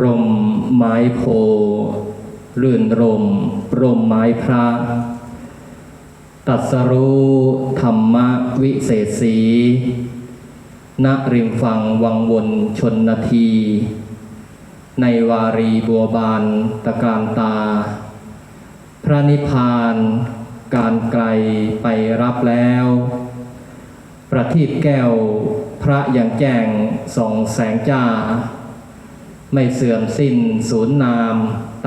รมไม้โพลื่นรมรมไม้พระ ตัสรู้ธรรมวิเศษสีณริมฝั่งวังวนชนนาที ในวารีบัวบานตะการตา พระนิพพานการไกลไปรับแล้ว ประทีปแก้วพระอย่างแจ้งส่องแสงจ้า ไม่เสื่อมสิ้นสูญนาม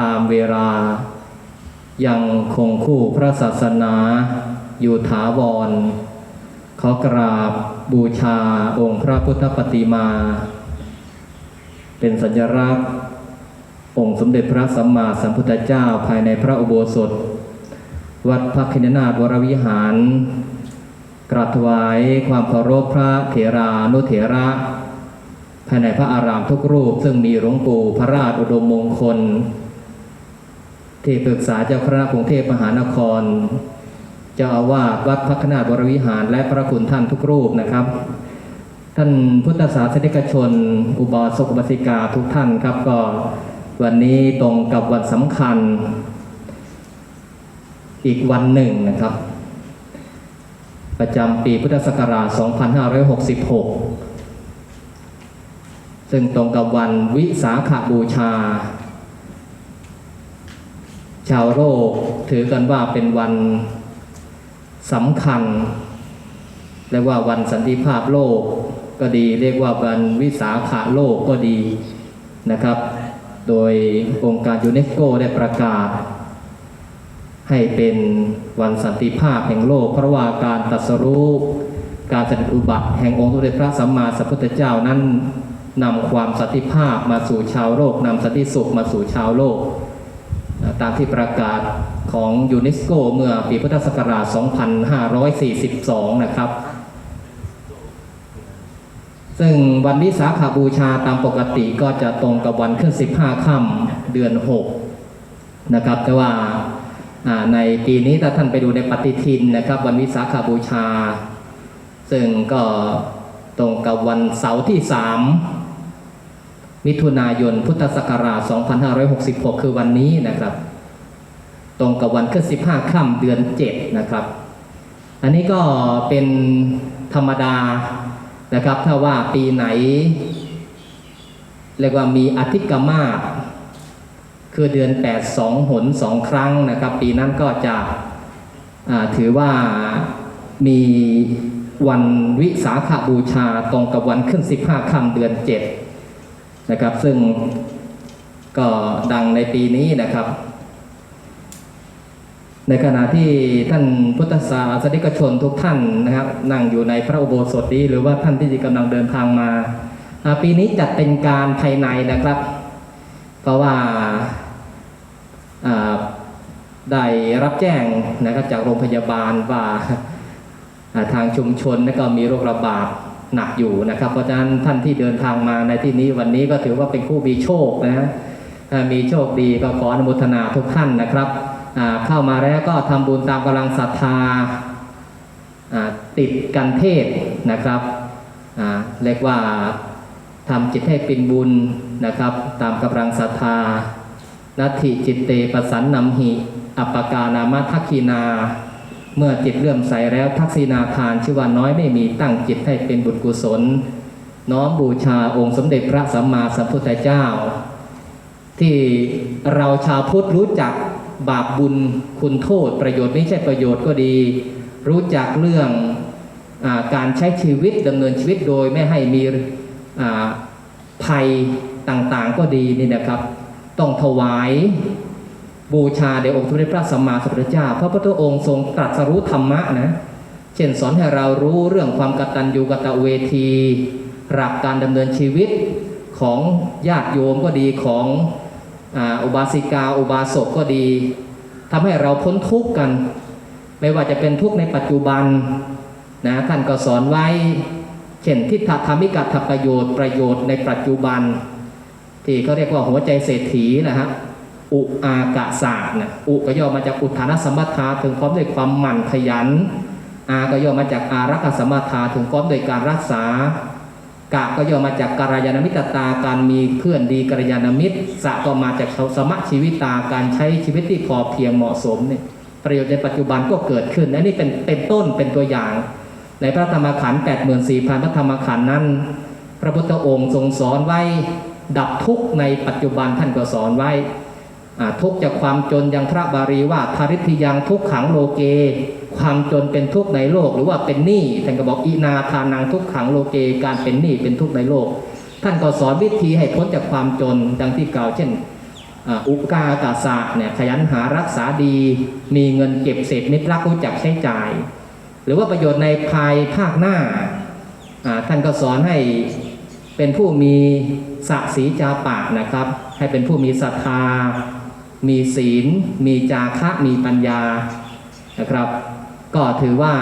ตามเวลา ยังคงคู่พระศาสนา อยู่ถาวร ขอกราบบูชาองค์พระพุทธปฏิมา เป็นสัญลักษณ์ องค์สมเด็จพระสัมมาสัมพุทธเจ้าภายในพระอุโบสถ วัดพระคินนาถวรวิหาร กราบถวายความเคารพพระเถรานุเถระ ภายในพระอารามทุกรูป ซึ่งมีหลวงปู่พระราชอุดมมงคล ที่ปรึกษาเจ้าคณะกรุงเทพมหานคร เจ้าอาวาสวัดพระคณาถวรวิหารและพระคุณท่านทุกรูปนะครับ ท่านพุทธศาสนิกชน อุบาสกอุบาสิกาทุกท่านครับก็วันนี้ตรงกับวันสำคัญ อีกวันหนึ่งนะครับ ประจำปีพุทธศักราช 2566 ซึ่งตรงกับวันวิสาขบูชา ชาวโลกถือกันว่าเป็นวันสำคัญเรียกว่าวันสันติภาพโลกก็ดี เรียกว่าวันวิสาขาโลกก็ดีนะครับ โดยองค์การยูเนสโกได้ประกาศ ให้เป็นวันสันติภาพแห่งโลก เพราะว่าการตรัสรู้การเสด็จอุบัติแห่งองค์สมเด็จพระสัมมาสัมพุทธเจ้านั้น นำความสันติภาพมาสู่ชาวโลกนำสันติสุขมาสู่ชาวโลก ตามที่ประกาศของยูเนสโกเมื่อปีพุทธศักราช 2542 นะครับ ซึ่งวันวิสาขาบูชาตามปกติก็จะตรงกับวันขึ้น 15 ค่ำเดือน 6 นะครับ แต่ว่าอ่าในปีนี้ถ้าท่านไปดูในปฏิทินนะครับ วันวิสาขาบูชา ซึ่งก็ตรงกับวันเสาร์ที่ 3 มิถุนายนพุทธศักราช 2566 คือวันนี้นะครับ ตรงกับวันขึ้น15 ค่ำเดือน 7 นะครับ อันนี้ก็เป็นธรรมดานะครับ ถ้าว่าปีไหน เรียกว่ามีอธิกมาศคือเดือน 8 2 หน 2 ครั้งนะครับ ปีนั้นก็จะถือว่ามีวันวิสาขบูชาตรงกับวันขึ้น 15 ค่ำเดือน 7 นะครับ ซึ่งก็ดังในปีนี้นะครับ ในขณะที่ท่านพุทธศาสนิกชนทุกท่านนะครับ นั่งอยู่ในพระอุโบสถนี้หรือว่าท่านที่กำลังเดินทางมาปีนี้จัดเป็นการภายในนะครับ เพราะว่าได้รับแจ้งนะครับจากโรงพยาบาลว่าทางชุมชนแล้วก็มีโรคระบาด หนักอยู่นะครับ เพราะฉะนั้นท่านที่เดินทางมาในที่นี้วันนี้ก็ถือว่าเป็นผู้มีโชคนะฮะถ้ามีโชคดีก็ขออนุโมทนาทุกท่านนะครับเข้ามาแล้วก็ทำบุญตามกำลังศรัทธาติดกันเทศนะครับเรียกว่าทำจิตให้เป็นบุญนะครับ ตามกำลังศรัทธานัตถิจิตเตปสันนำหิ อัปปกานามทักคีนา เมื่อจิตเลื่อมใสแล้วทักษีนาทานชื่อว่าน้อยไม่มีตั้งจิตให้เป็นบุญกุศล น้อมบูชาองค์สมเด็จพระสัมมาสัมพุทธเจ้า ที่เราชาวพุทธรู้จักบาปบุญคุณโทษ ประโยชน์ไม่ใช่ประโยชน์ก็ดี รู้จักเรื่องอการใช้ชีวิตดำเนินชีวิตโดยไม่ให้มีภัยต่างๆก็ดีนี่นะครับ ต้องถวาย บูชาแด่องค์สมเด็จพระสัมมาสัมพุทธเจ้า พระพุทธองค์ทรงตรัสรู้ธรรมะนะ เช่นสอนให้เรารู้เรื่องความกตัญญูกตเวที หลักการดำเนินชีวิตของญาติโยมก็ดีของอุบาสิกาอุบาสกก็ดีทำให้เราพ้นทุกข์กัน ไม่ว่าจะเป็นทุกข์ในปัจจุบันนะท่านก็สอนไว้เช่นทิฏฐธรรมิกถประโยชน์ประโยชน์ในปัจจุบัน ที่เขาเรียกว่าหัวใจเศรษฐีนะฮะ อุอากะศาสตร์นะอุก็ย่อมาจากอุทานสมถาถึงพร้อมด้วยความหมั่นขยัน อาก็ย่อมาจากอารักษสมถาถึงพร้อมด้วยการรักษากะก็ย่อมาจากการยานมิตรตาการมีเพื่อนดีกัลยาณมิตรสะก็มาจากสมะชีวิตตาการใช้ชีวิตที่พอเพียงเหมาะสมเนี่ยประโยชน์ในปัจจุบันก็เกิดขึ้นและนี่เป็นเป็นต้นเป็นตัวอย่าง ในพระธรรมขันธ์84,000พระธรรมขันธ์นั้น พระพุทธองค์ทรงสอนไว้ดับทุกข์ในปัจจุบันท่านก็สอนไว้ ทุกจากความจนยังพระบาลีว่าทาริทิยังทุกขังโลเก ความจนเป็นทุกข์ในโลก หรือว่าเป็นหนี้ท่านก็บอกอินาทานังทุกขังโลเกการเป็นหนี้เป็นทุกข์ในโลก ท่านก็สอนวิธีให้พ้นจากความจนดังที่กล่าวเช่นอุกาตาสะเนี่ยขยันหารักษาดี มีเงินเก็บเศษนิดรักรู้จักใช้จ่าย หรือว่าประโยชน์ในภายภาคหน้าท่านก็สอนให้เป็นผู้มีศักศีจาปะนะครับ ให้เป็นผู้มีศรัทธา มีศีล มีจาคะมีปัญญานะครับ ก็ถือว่า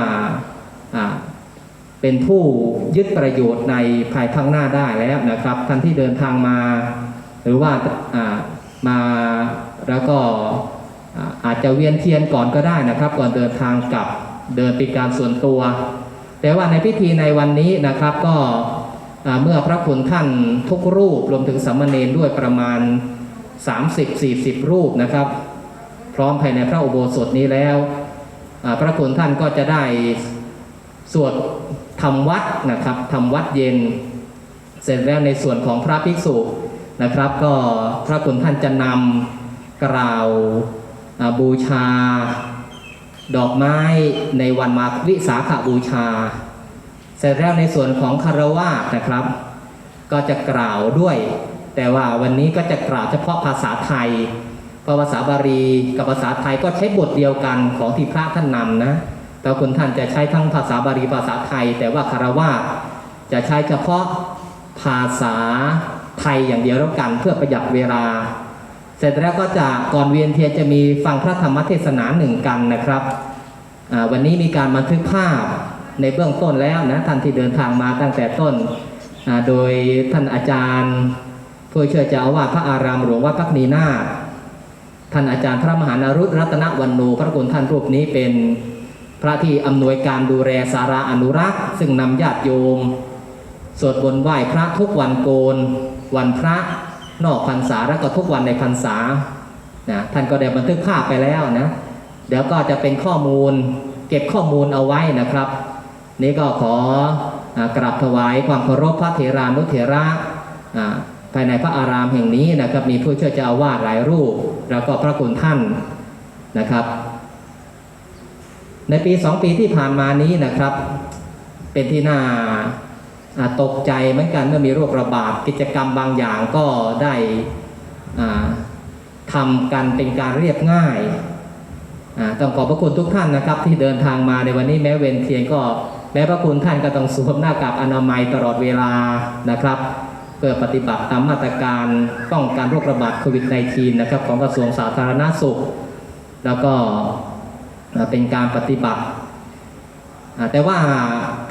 เป็นผู้ยึดประโยชน์ในภายภาคหน้าได้แล้วนะครับท่านที่เดินทางมา หรือว่ามาแล้วก็อาจจะเวียนเทียนก่อนก็ได้นะครับ ก่อนเดินทางกลับเดินเป็นการส่วนตัว แต่ว่าในพิธีในวันนี้นะครับก็เมื่อพระคุณท่านทุกรูปรวมถึงสามมเณรด้วยประมาณ 30-40 รูปนะครับ พร้อมภายในพระอุโบสถนี้แล้ว พระคุณท่านก็จะได้สวดทำวัดนะครับทำวัดเย็น เสร็จแล้วในส่วนของพระภิกษุนะครับ ก็พระคุณท่านจะนำกล่าวบูชา ดอกไม้ในวันมาวิสาขบูชา เสร็จแล้วในส่วนของคารวะนะครับ ก็จะกล่าวด้วย แต่ว่าวันนี้ก็จะกล่าวเฉพาะภาษาไทยเพราะภาษาบาลีกับภาษาไทยก็ใช้บทเดียวกันของที่พระท่านนำนะแต่คุณท่านจะใช้ทั้งภาษาบาลีภาษาไทย แต่ว่าคารวะจะใช้เฉพาะภาษาไทยอย่างเดียวแล้วกันเพื่อประหยัดเวลา เสร็จแล้วก็จะก่อนเวียนเทียนจะมีฟังพระธรรมเทศนาหนึ่งกันนะครับวันนี้มีการบันทึกภาพในเบื้องต้นแล้วนะท่านที่เดินทางมาตั้งแต่ต้นโดยท่านอาจารย์ ผู้ช่วยเจ้าอาวาสพระอารามหลวงวัดพักนีนาท่านอาจารย์พระมหานารุตรัตนวันโนพระคุณท่านรูปนี้เป็นพระที่อำนวยการดูแลสาราอนุรักษ์ ซึ่งนำญาติโยม สวดบนไหว้พระทุกวันโกน วันพระนอกพรรษาแล้วก็ทุกวันในพรรษานะท่านก็ได้บันทึกภาพไปแล้วนะเดี๋ยวก็จะเป็นข้อมูลเก็บข้อมูลเอาไว้นะครับ นี่ก็ขออกราบถวายความเคารพพระเถรานุเถระอ่า ภายในพระอารามแห่งนี้นะครับมีผู้ช่วยเจ้าอาวาสหลายรูป แล้วก็พระคุณท่านนะครับ ในปีสองปีที่ผ่านมานี้นะครับ เป็นที่น่าตกใจเหมือนกันเมื่อมีโรคระบาดกิจกรรมบางอย่างก็ได้ทำกันเป็นการเรียบง่ายาต้องขอบพระคุณทุกท่านนะครับ ที่เดินทางมาในวันนี้แม้เว้นเทียนก็แม้พระคุณท่านก็ต้องสวมหน้ากากอนามัยตลอดเวลานะครับ พื่อปฏิบัติตามมาตรการป้องกันโรคระบาดโควิด -19 นะครับของกระทรวงสาธารณสุข แล้วก็เป็นการปฏิบัติ แต่ว่า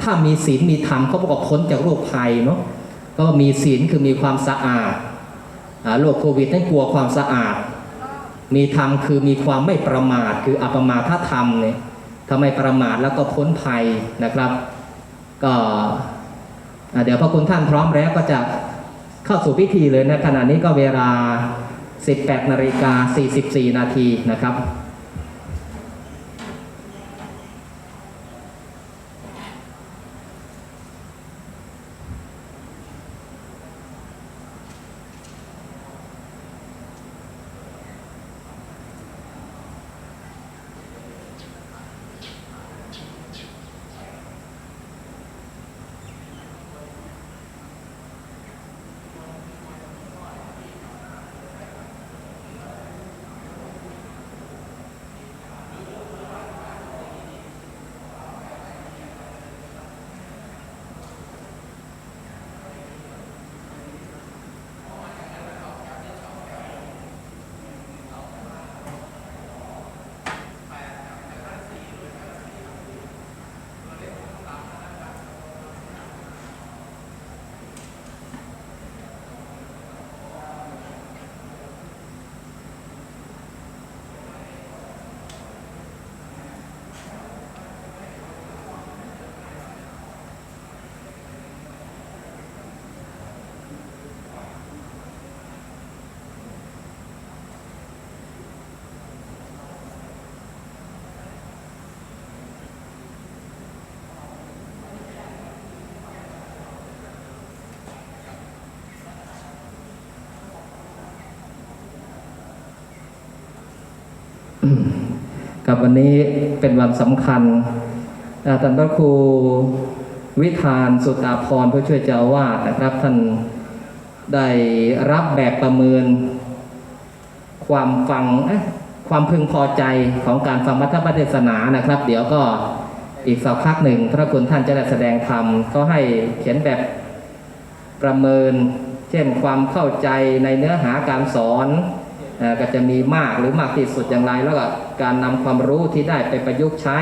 ถ้ามีศีลมีธรรมเขาบอกว่าพ้นจากโรคภัยเนาะก็มีศีลคือมีความสะอาดโรคโควิดนั่นกลัวความสะอาด มีธรรมคือมีความไม่ประมาทคืออัปมาทธรรมเนี่ยทำไมประมาทแล้วก็พ้นภัยนะครับ ก็เดี๋ยวพระคุณท่านพร้อมแล้วก็จะ เข้าสู่พิธีเลยนะขณะนี้ก็เวลา 18นาฬิกา44 นาทีนะครับ กับวันนี้เป็นวันสำคัญอ่าท่านพระครูวิธานสุตาพรผู้ช่วยเจ้าวาสนะครับ ท่านได้รับแบบประเมิน ความฟังความพึงพอใจของการฟังมัทธเทศนานะครับ เดี๋ยวก็อีกสักพักหนึ่งพระคุณท่านจะได้แสดงธรรมก็ให้เขียนแบบประเมิน เช่นความเข้าใจในเนื้อหาการสอน ก็จะมีมากหรือมากที่สุดอย่างไร แล้วก็การนำความรู้ที่ได้ไปประยุกต์ใช้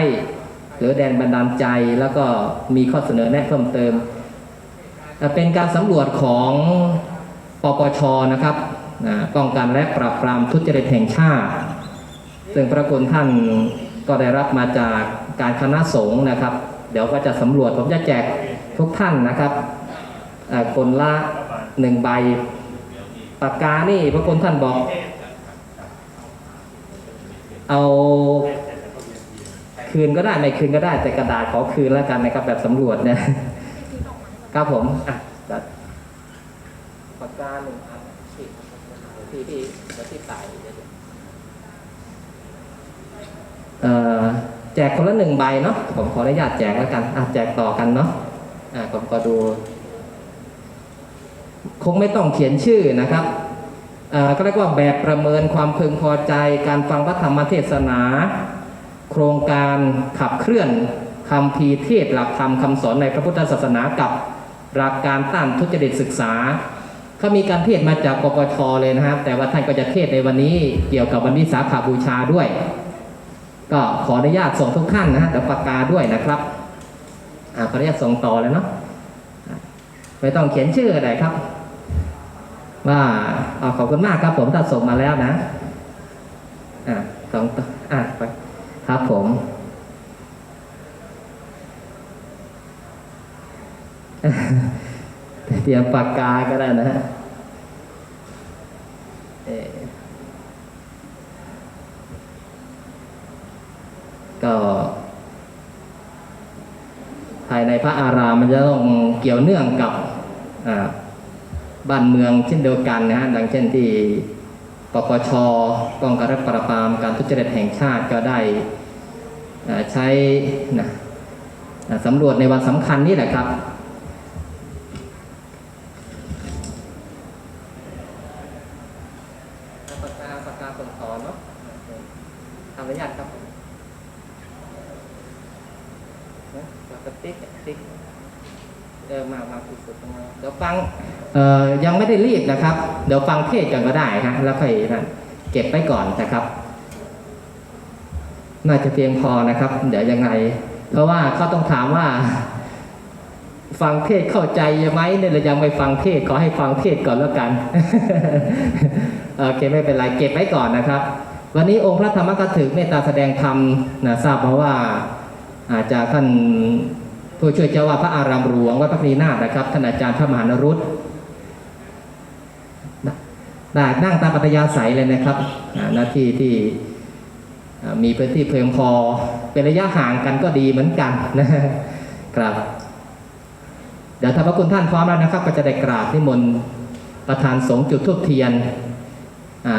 หรือแดนบันดาลใจแล้วก็มีข้อเสนอแนะเพิ่มเติมเอ่เป็นการสำรวจของปปชนะครับป้องกันและปราบปรามทุจริตแห่งชาติ ซึ่งพระคุณท่านก็ได้รับมาจากการคณะสงฆ์นะครับ เดี๋ยวก็จะสำรวจผมจะแจกทุกท่านนะครับคนละหนึ่งใบปากกานี่พระคุณท่านบอก เอาคืนก็ได้ไม่คืนก็ได้แต่กระดาษขอคืนแล้วกันนะครับแบบสำรวจเนี่ยครับผมอะจัดปากกาหนึ่งอันที่ที่ที่ที่ใส่เดี๋ยเอ่อแจกคนละหนึ่งใบเนาะผมขออนุญาตแจกแล้วกันอะแจกต่อกันเนาะอะผมก็ดู คงไม่ต้องเขียนชื่อนะครับ ก็เรียกว่าแบบประเมินความพึงพอใจ การฟังพระธรรมเทศนา โครงการขับเคลื่อนคำพีเทศหลักธรรมคำสอนในพระพุทธศาสนากับหลักการต้านทุจริตศึกษาเขามีการเทศมาจากปปชเลยนะครับ แต่ว่าท่านก็จะเทศในวันนี้เกี่ยวกับวันวิสาขาบูชาด้วย ก็ขออนุญาตส่งทุกท่านนะฮะแต่ปากกาด้วยนะครับอ่าขออนุญาตส่งต่อเลยเนาะไม่ต้องเขียนชื่ออะไรครับ ว่าอ่าขอบคุณมากครับผมถ้าส่งมาแล้วนะอ่าส่งต่ออ่าไปครับผมเตรียมปากกาก็ได้นะฮะเออก็ ภายในพระอารามมันจะต้องเกี่ยวเนื่องกับอ่า บ้านเมืองเช่นเดียวกันนะฮะดังเช่นที่ปปชกองการปราบปรามการทุจริตแห่งชาติก็ได้ใช้นะสำรวจในวันสำคัญนี่แหละครับ ปากกาปากกาส่งต่อเนาะทำอนุญาตครับ นะปกติ๊กติ๊กเออมามาสุดสุดมาเดี๋ยวฟังเอ่อ ยังไม่ได้รีบนะครับ เดี๋ยวฟังเทศกันก็ได้ฮะแล้วค่อยนั่นเก็บไว้ก่อนนะครับ น่าจะเพียงพอนะครับ เดี๋ยวยังไง เพราะว่าเขาต้องถามว่า ฟังเทศเข้าใจไหมเนี่ยเรายังไม่ฟังเทศขอให้ฟังเทศก่อนแล้วกันโอเคไม่เป็นไรเก็บไว้ก่อนนะครับ วันนี้องค์พระธรรมกถึกเมตตาแสดงธรรมนะทราบมาว่าอาจจะท่านผู้ช่วยเจ้าว่าพระอารามหลวงวัดพระพรีนาถนะครับท่านอาจารย์พระมหานรุต ได้นั่งตามปัตยาศัยเลยนะครับหน้าที่ที่มีพื้นที่เพียงพอ เป็นระยะห่างกันก็ดีเหมือนกันนะครับเดี๋ยวถ้าพระคุณท่านพร้อมแล้วนะครับ ก็จะได้กราบนิมนต์ประธานสงฆ์จุดทูบเทียนอ่า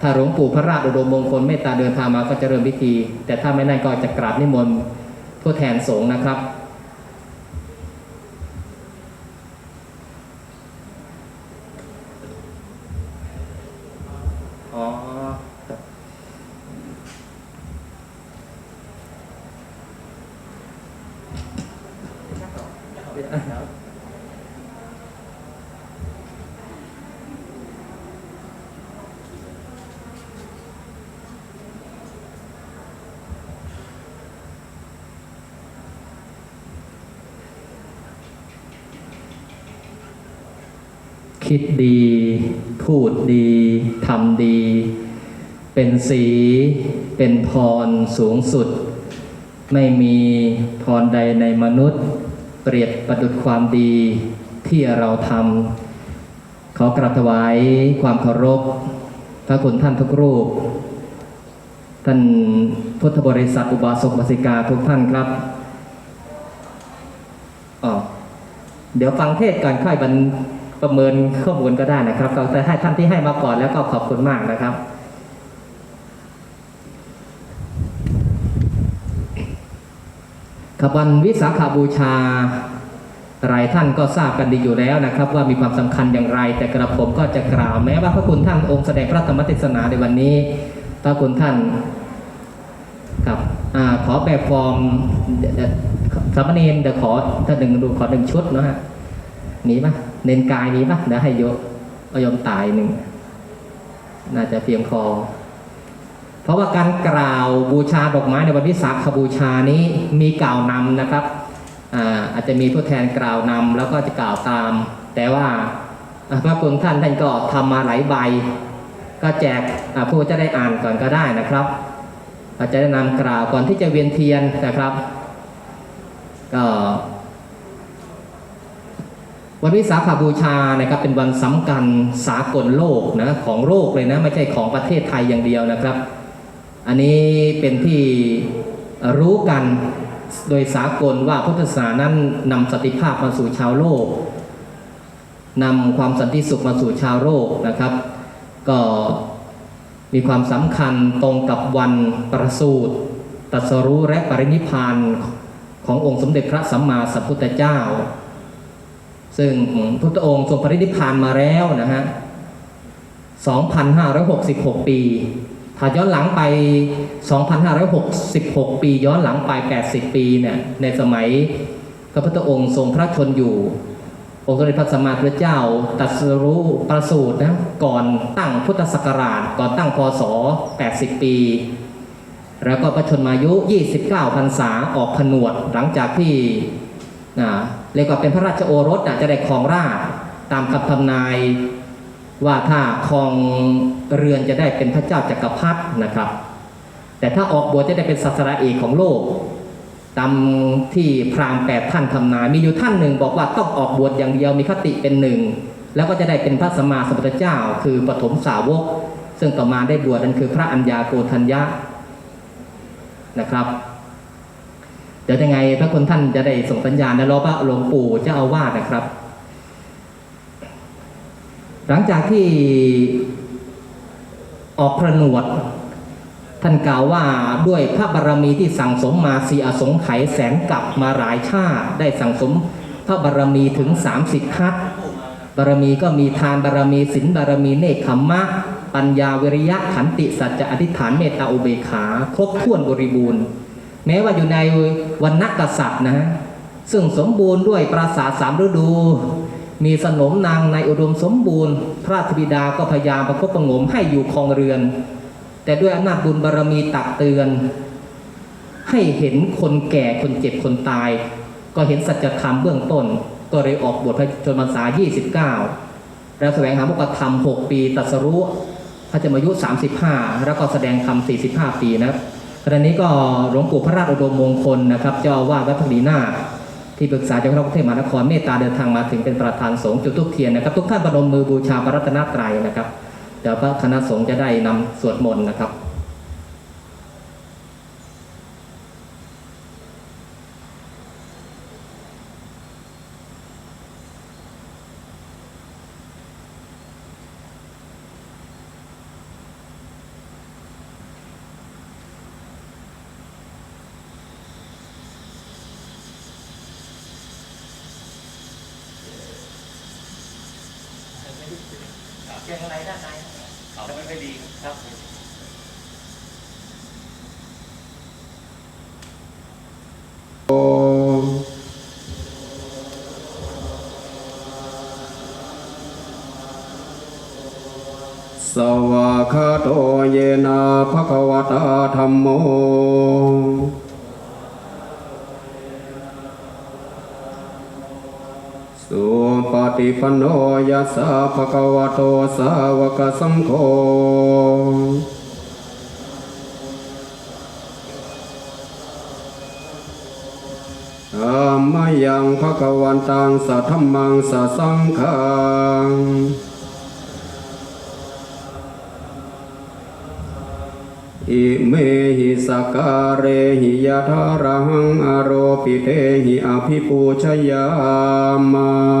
ถ้าหลวงปู่พระราชอุดมมงคลเมตตาเดินทางมาก็จะเริ่มพิธี แต่ถ้าไม่นั่นก็จะกราบนิมนต์ผู้แทนสงฆ์นะครับ คิดดี พูดดีทำดี เป็นสีเป็นพรสูงสุด ไม่มีพรใดในมนุษย์ เปรียบประดุจความดีที่เราทำขอกราบถวายความเคารพพระคุณท่านทุกรูป ท่านพุทธบริษัทอุบาสกบาสิกาทุกท่านครับอ๋อเดี๋ยวฟังเทศก่อนค่อยบรร ประเมินข้อมูลก็ได้นะครับแต่ให้ท่านที่ให้มาก่อนแล้วก็ขอบคุณมากนะครับครับวันวิสาขบูชา หลายท่านก็ทราบกันดีอยู่แล้วนะครับ ว่ามีความสำคัญอย่างไร แต่กระผมก็จะกล่าวแม้ว่าพระคุณท่านองค์แสดงพระธรรมเทศนาในวันนี้พระคุณท่านครับอขอแบบฟอร์มเดี๋ยวเดี๋ยวสามเณรเดี๋ยวขอถ้าหนึ่งดูขอหนึ่งชุดนะฮะมีปะ เน้นกายมีปะเดี๋ยวให้โยเอายมตายหนึ่ง น่าจะเพียงพอ เพราะว่าการกล่าวบูชาดอกไม้ในวันวิสาขบูชานี้มีกล่าวนำนะครับอาอาจจะมีผู้แทนกล่าวนำแล้วก็จะกล่าวตาม แต่ว่าพระคุณท่านท่านก็ทำมาหลายใบ ก็แจกผู้จะได้อ่านก่อนก็ได้นะครับอาจจะได้นำกล่าวก่อนที่จะเวียนเทียนนะครับ ก็ วันวิสาขบูชานะครับเป็นวันสำคัญสากลโลกนะของโลกเลยนะไม่ใช่ของประเทศไทยอย่างเดียวนะครับ อันนี้เป็นที่รู้กันโดยสากลว่าพุทธศาสนานั้นนำสันติภาพมาสู่ชาวโลกนำความสันติสุขมาสู่ชาวโลกนะครับ ก็มีความสำคัญตรงกับวันประสูติตรัสรู้และปรินิพพานขององค์สมเด็จพระสัมมาสัมพุทธเจ้า ซึ่งพุทธองค์ทรงปรินิพานมาแล้วนะฮะ 2,566 ปี ถ้าย้อนหลังไป 2,566 ปี ย้อนหลังไป 80 ปีเนี่ยในสมัยพระพุทธองค์ทรงพระชนอยู่องค์สมเด็จพระสัมมาสัมพุทธเจ้าตรัสรู้ประสูตินะก่อนตั้งพุทธศักราชก่อนตั้งพศ 80 ปี แล้วก็พระชนมายุ 29 พรรษาออกผนวดหลังจากที่ นะเรียกว่าเป็นพระราชโอรสนะจะได้ครองราชตามคำทำนายว่าถ้าครองเรือนจะได้เป็นพระเจ้าจักรพรรดินะครับ แต่ถ้าออกบวชจะได้เป็นศาสดาเอกของโลก ตามที่พราหมณ์แปดท่านทำนายมีอยู่ท่านหนึ่งบอกว่าต้องออกบวชอย่างเดียวมีคติเป็นหนึ่งแล้วก็จะได้เป็นพระสัมมาสัมพุทธเจ้า คือปฐมสาวก ซึ่งต่อมาได้บวชนั่นคือพระอัญญาโกณทัญญะนะครับ เดี๋ยวยังไงพระคุณท่านจะได้ส่งสัญญาณนะรอพระหลวงปู่เจ้าอาวาสนะครับ หลังจากที่ออกพระหนวด ท่านกล่าวว่าด้วยพระบารมีที่สั่งสมมาสีอสงไขยแสนกลับมาหลายชาติได้สั่งสมพระบารมีถึง 30ทัศบารมีก็มีทานบารมีศีลบารมีเนคขมมะ ปัญญาวิริยะขันติสัจจะอธิษฐานเมตตาอุเบกขา ครบถ้วนบริบูรณ์ แม้ว่าอยู่ในวันนักกษัตริย์นะฮะซึ่งสมบูรณ์ด้วยปราสาทสามฤดู มีสนมนางในอุดมสมบูรณ์ พระราชบิดาก็พยายามประคบประงมให้อยู่ครองเรือน แต่ด้วยอำนาจบุญบารมีตักเตือน ให้เห็นคนแก่คนเจ็บคนตาย ก็เห็นสัจธรรมเบื้องต้น ก็เลยออกบวชพระชนมพรรษา 29 แล้วแสวงหาพระธรรม 6 ปีตรัสรู้พระจมายุ 35 แล้วก็แสดงธรรม 45 ปีนะครับ ขณะนี้ก็หลวงปู่พระราชอุดมมงคลนะครับ เจ้าอาวาวัดพักดีนาที่ปรึกษาเจ้าคณะกรุงเทพมหานครเมตตาเดินทางมาถึงเป็นประธานสงฆ์จุดทุกเทียนนะครับ ทุกท่านประนมมือบูชาพระรัตนตรัยนะครับเดี๋ยวพระคณะสงฆ์จะได้นำสวดมนต์นะครับ เก่งอะไรด้านใน เขาไม่ค่อยดีครับ สวากาโตเยนะภะคะวะตาธรรมโมสุปฏิปันโนยัสสะภะคะวะโตสาวกสังโฆอามายังภะคะวันตังสัทธัมมังสัสสังฆัง อิเมหิสกการเรหิยะทารังอโรปิเทหิอภิปูชยามา